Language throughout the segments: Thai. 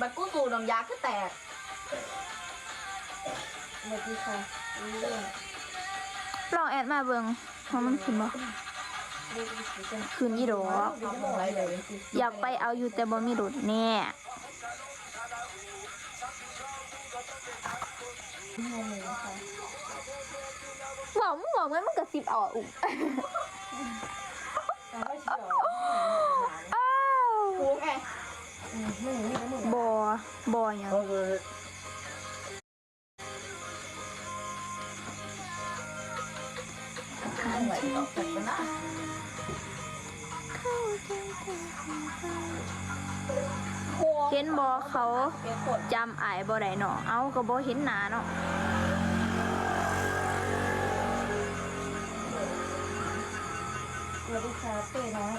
บัดกูสูน้ำยาคือแตกเมื่อกี้ค่ะเรื่องลองแอดมาเบิ่งว่ามันขึ้นบ่เรื่องที่จะขึ้นอีดอกเอาหมองไรเลยอยากไปเอาอยู่แต่บ่มีรถแน่งงเลยค่ะบอกมึงบอกงั้นมันก็สิบเอาอุ้มแล้วก็เฉีย วอ้าวกูไงมึงนี่ก็มึงบ่บ่หยังก็คือมึงไหวต่อกันปะนะเห็นบ่เขาเป็นคนจำอายบ่ได้เนาะเอาก็บ่เห็นหน้าเนาะสวัสดีค่ะเป้น้อย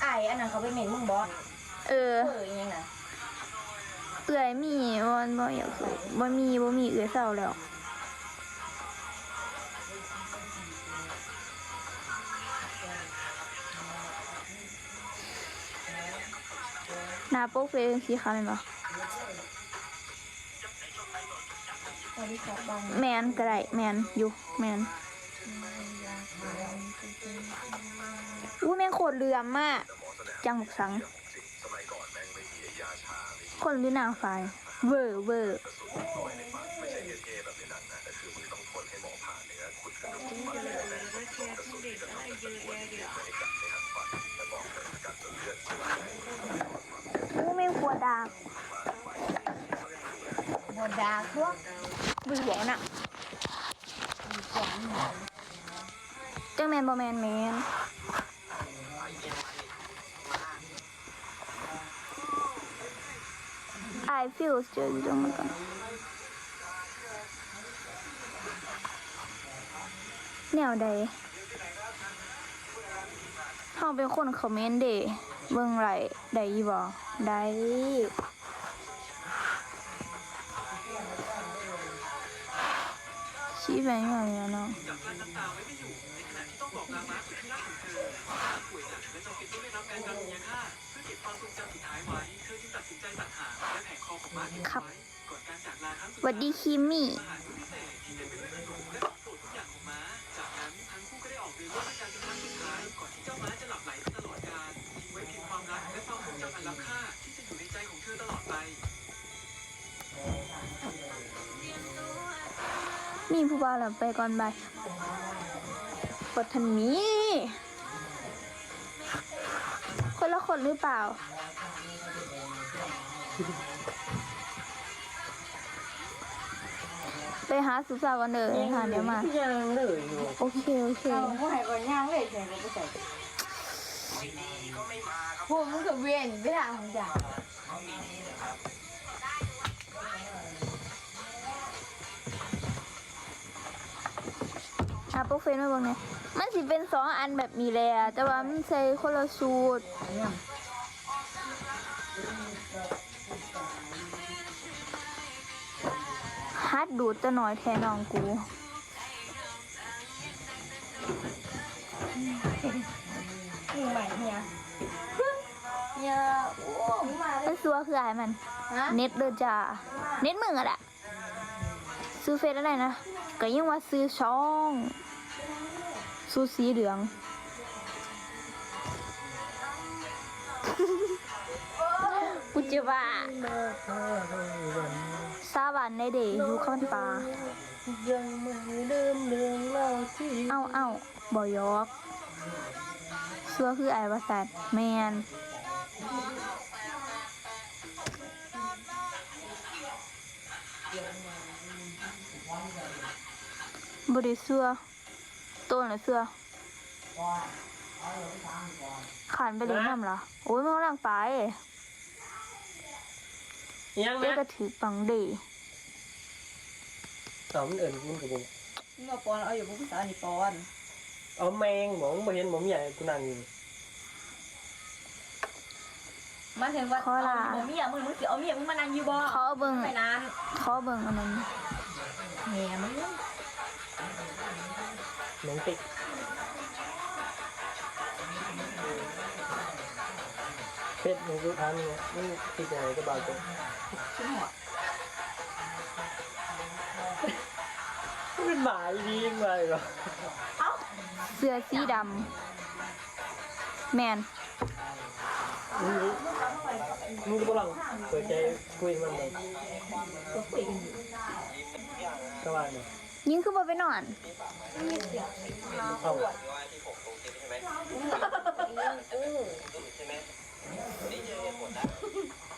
ไอ้อันนั้นเขาไปเหม็นมึงบอส เออเออยังไงเอื้อยมีบ่บ่อยากบ่มีบ่มีเอื้อยเศร้าแล้วหน้าโป๊กเฟซสีขาวแม่นบ่สวัสดีค่ะแมนก็ได้แมนอยู่แมนอู้แม่งโคตรเหลื่อมมากจังหกสัง คนหรือนางฟ้าเวอร์เวอร์อู้แม่งกลัวดาบบอดาพวกบึ้งหัวน่ะจังแมนบอแมนแมน I feel เจออยู่ตรงนั้นก่อนแนวใดเฮาเป็นคนคอมเมนต์เด้เบิ่งไรได้อีบ่ได้ชี้ไปมาแล้วเนาะจับการน้ำตาไว้ไม่อยู่ในขณะ บอกลามาสุดที่รักของเธอป่วยหนักและจำเป็นต้องได้รับการการุญยฆาตเพื่อเก็บความทรงจำสุดท้ายไว้ เธอจึงตัดสินใจตัดหางและแผงคอของมาทิ้งครับไว้ก่อนการจากลาครั้งสุดหวัดดีคิมมี่ อาหารมื้อพิเศษที่เต็มไปด้วยขนมและของโปรดทุกอย่างของม้า จากนั้นทั้งคู่ก็ได้ออกเดินเรื่องด้วยกันเป็นครั้งสุดท้ายก่อนที่เจ้าม้าจะหลับไหลไปตลอดกาลทิ้งไว้เพียงความรักและความทรงจำอันล้ำค่าที่จะอยู่ในใจของเธอตลอดไป มีผู้บ่าวแล้วไปก่อนบาย ปทันมีคนละคนหรือเปล่า ไปหาสุสาวกันเด้อค่ะเดี๋ยวมา ยังเลยอยู่ โอเคโอเคเราผู้หายก่อนย่างเลยใช่ไหมไม่ใส่พวกมึงกับเวียนไปทางของจ่า ปุ๊กเฟนมาเบ้างเนี่ยมันสิเป็นสองอันแบบนี้แหละแต่ว่ามันใส่คนละสูตรฮัดดูดจะหน่อยแทนน้องกูมึงใหม่เฮียเนี่ยโอ้มึงมาเลมัยนซัวคืออะไรมัน ฮะ เน็ตเด้อจ้า เน็ตมึงอะแหละ ซื้อเฟซอะไรนะก็ยังว่าซื้อช่องสูสีเหลืองกูจะว่าซาบันในเดย์อยู่ข้างปลายังไม่ลืมเรื่องเล่าที่เอ้าเอ้าบอยอกซัวคือไอวาสัตแมน บไดิเสื้อตัวไหนเสื้อขานไปเลยน้ำเหรอโอ้ยมันกำลังไปยังเจ๊นะก็ถือปังเดย์สองเอิญคุณกับผมมึงเอาปอนเอาอยู่พวกภาษาอันนี้ปอนเอาแมงหมองมาเห็นหมอมใหญ่กูนั่งอยู่มาถึงว่าเอาเมียมึงมึงสิเอาเมียมึงมานั่งอยู่บ่เขาเบิ่งไปนานเขาเบิ่งอันนั้นแหมมึง หนังติดเพชรมึงรู้ทันเนี่ยมึงคิดยังไงก็บาดเจ็บชิ้นหัวเป็นหมาอีดียังไงวะเสื้อสีดำแมนมึงรู้มึงก็กำลังเปิดใจคุยมันเลยก็ คุยกันอยู่ก็ว่าเนี่ยยิงคือบ่ไปนอนเอ้า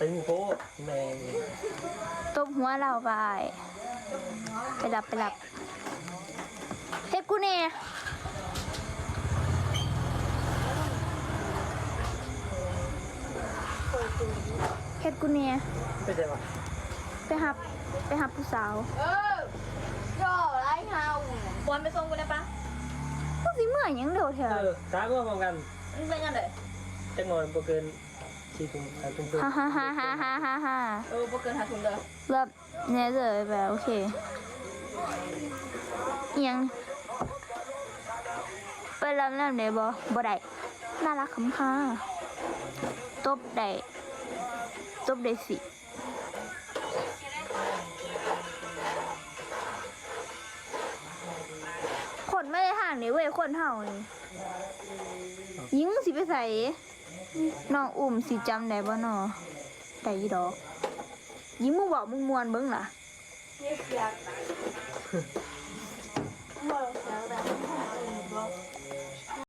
ตึงโป๊แมงตบหัวเราไปไปหลับไปหลับเฮ็ดกูแน่เฮ็ดกูแน่ไม่ใช่ปะไปหับไปหับผู้สาวเออ บอลไปส่งกูได้ปะผู้สิเมื่อยหยังเดียวเถเออะอตามว่าพร้อมกันมึงเป็นยังไงจังหน่อยบ่เกินสี่ทุ่มห้าทุ่มครึ่งฮ่าฮ่าฮ่าฮ่าฮ่าฮ่าฮ่าเออบ่เกินหาถุงเด้อเริ่มเนี่ยเลยแบบโอเคอิหยังไปรำน้ำได้บ่บ่ได้น่ารักคำค่ะตบได้ตบได้สิางนี่เว้ยคนเฮานี่ยิงสิไปใส่น้องอุ่มสิจำได้บ่นอได้อยี่ดอก ยิ้มมึงบอกมึงมวนเบิ้งล่ะ